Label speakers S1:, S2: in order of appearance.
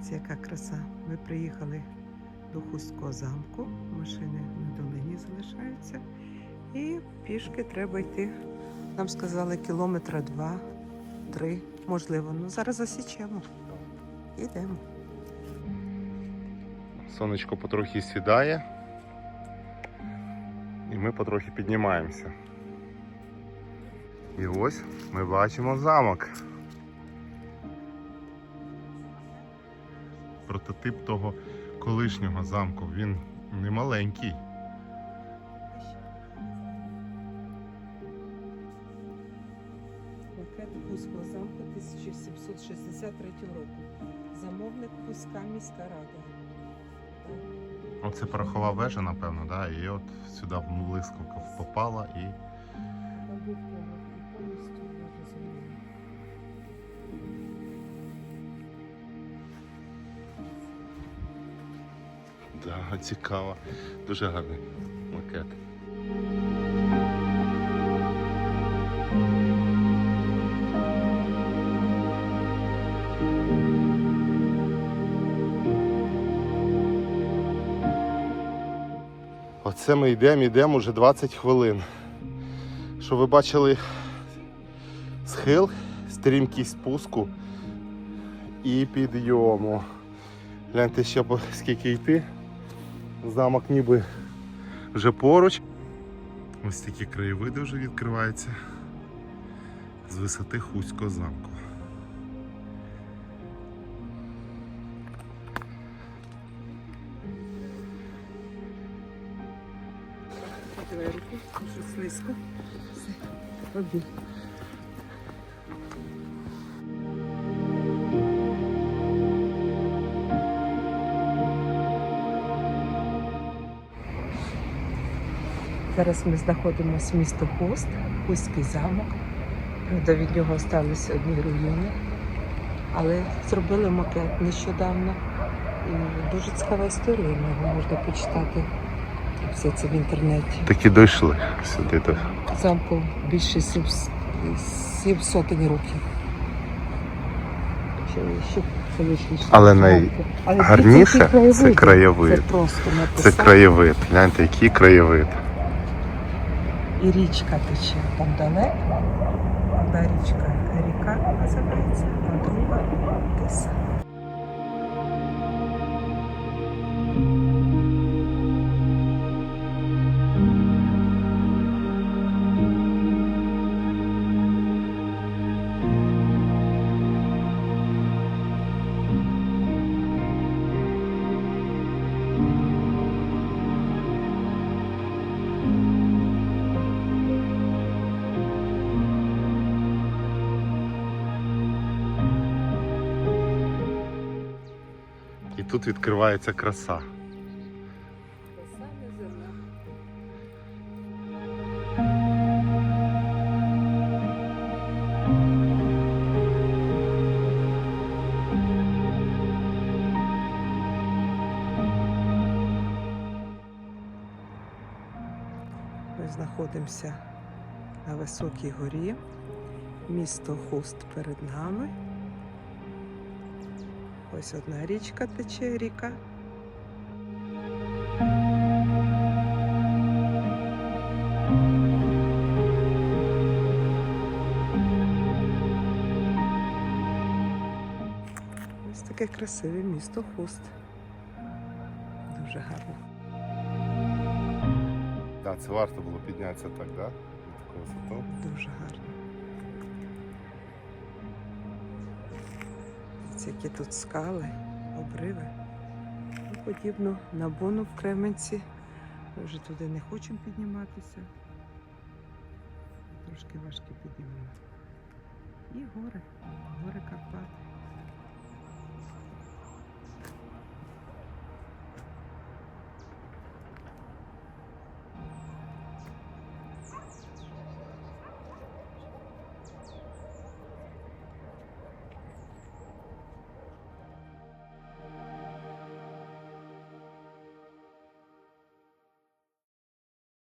S1: Дивіться, яка краса. Ми приїхали до Хустського замку. Машини на долині залишаються. І пішки треба йти. Нам сказали кілометра два, три, можливо. Ну зараз засічемо. Ідемо.
S2: Сонечко потрохи сідає. І ми потрохи піднімаємося. І ось ми бачимо замок. Прототип того колишнього замку. Він не маленький.
S1: Макет Хуського замку 1763 року. Замовник Хуська міська рада.
S2: Оце порохова вежа, напевно, да? і от сюди блискавка попала і. Да, цікаво. Дуже гарний макет. Оце ми йдемо, йдемо вже 20 хвилин. Що ви бачили схил, стрімкість спуску і підйому. Гляньте ще скільки йти. Замок ніби вже поруч. Ось такі краєвиди вже відкриваються з висоти Хуського замку.
S1: Давай дуже слизько. Зараз ми знаходимося в місто Хост, Хуський замок. Правда, від нього залишилися одні руїни. Але зробили макет нещодавно. І дуже цікава історія, його можна почитати все це в інтернеті.
S2: Такі дійшли сюди. то
S1: Замку більше сім, сім сотень років. Ще, ще
S2: Але
S1: замки.
S2: най-
S1: Але дивіться,
S2: гарніше
S1: які краєвиди.
S2: це краєвид.
S1: Це
S2: Це краєвид. Гляньте, який краєвид.
S1: І річка тече там. Одна річка ріка називається, а друга
S2: тут відкривається краса.
S1: Знаходимося на високій горі. Місто Хуст перед нами. Ось одна річка тече, ріка. Ось таке красиве місто Хуст. Дуже гарно.
S2: Так, це варто було піднятися так, да?
S1: Дуже гарно. Дивіться, які тут скали, обриви. І Подібно на Бону в Кременці. Ми вже туди не хочемо підніматися. Трошки важкі підіймемо. І гори, гори Карпати.